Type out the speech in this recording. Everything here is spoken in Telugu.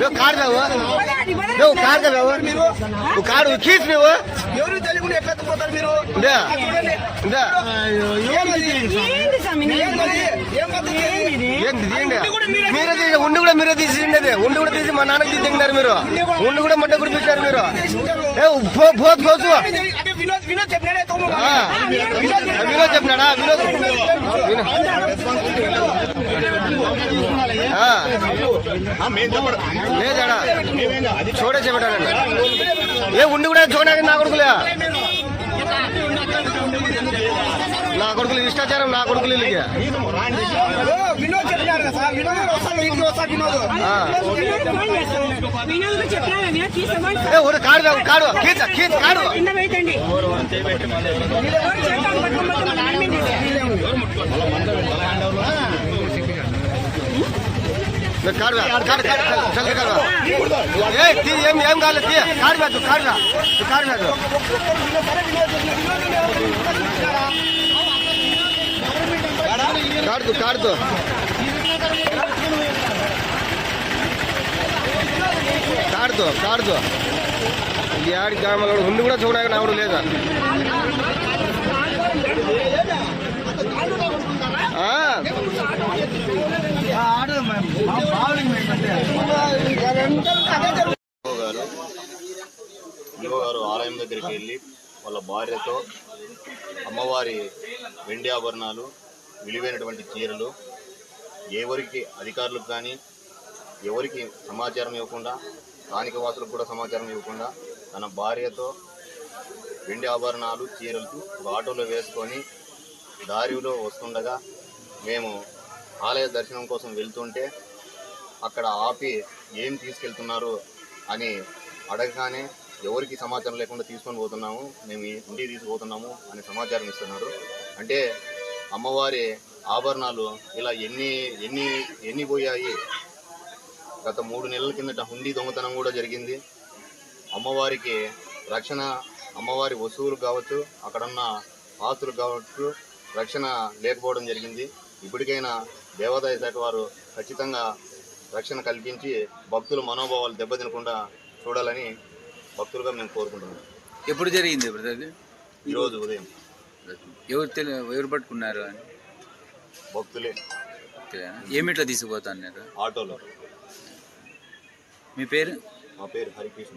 నువ్వు కారు కదా నువ్వు కారు ఉచీస్ నువ్వు ఎవరు తెలుగు ఎక్కకపోతారు మీరు ఇందా ఇందా ఏం ఏంది మీరే తీసి ఉండి కూడా మీరే తీసిండేది ఉండి కూడా తీసి మా నాన్నకి తీసినారు మీరు. ఉండి కూడా మడ్డ కుడిపించారు మీరు. ఏ పోతు పోతు వినోద్ వినోద్ చెప్పినాడే వినోద్ లేదాడా? చూడే చెప్పాడండి ఏ ఉండి కూడా చూడడానికి నా కొడుకులే. నా కొడుకులు ఇష్టాచారం నా కొడుకులు వినోద్ చెప్పినారు కదా వినోద్ వస్తాడు ఇంటికి వస్తాడు వినోద్. కాడు కాడు కీచ కీచ కాడు మీద కాడు కాడు జల్ది కాడు ఏ తీ ఏం ఏం కాలేదు తీ కాడు కాదు కాడు కాడు కాదు కాడుతూ కాడుతూ కాడుతూ కాడుతూ ఈ ఆడి గ్రామాల ఉండి కూడా చూడడానికి నావుడు లేదా? గారు ఆలయం దగ్గరికి వెళ్ళి వాళ్ళ భార్యతో అమ్మవారి వెండి ఆభరణాలు విలువైనటువంటి చీరలు ఎవరికి అధికారులకు కానీ ఎవరికి సమాచారం ఇవ్వకుండా స్థానిక వాసులకు కూడా సమాచారం ఇవ్వకుండా తన భార్యతో వెండి ఆభరణాలు చీరలు ఒక ఆటోలో వేసుకొని దారిలో వస్తుండగా మేము ఆలయ దర్శనం కోసం వెళ్తుంటే అక్కడ ఆపి ఏం తీసుకెళ్తున్నారు అని అడగగానే ఎవరికి సమాచారం లేకుండా తీసుకొని పోతున్నాము మేము ఈ ఇంటికి తీసుకుపోతున్నాము అని సమాచారం ఇస్తున్నారు. అంటే అమ్మవారి ఆభరణాలు ఇలా ఎన్ని ఎన్ని ఎన్ని పోయాయి? గత మూడు నెలల కిందట హుండీ దొంగతనం కూడా జరిగింది. అమ్మవారికి రక్షణ అమ్మవారి వస్తువులు కావచ్చు అక్కడున్న ఆస్తులు కావచ్చు రక్షణ లేకపోవడం జరిగింది. ఇప్పటికైనా దేవాదాయ శాఖ వారు ఖచ్చితంగా రక్షణ కల్పించి భక్తుల మనోభావాలు దెబ్బతినకుండా చూడాలని భక్తులుగా మేము కోరుకుంటున్నాం. ఎప్పుడు జరిగింది ఈరోజు ఉదయం. ఎవరు తెలి ఎవరు పట్టుకున్నారు అని? భక్తులే? ఏమిట్లా తీసుకుపోతా అన్నారు ఆటోలో. మీ పేరు? మా పేరు హరికృష్ణ.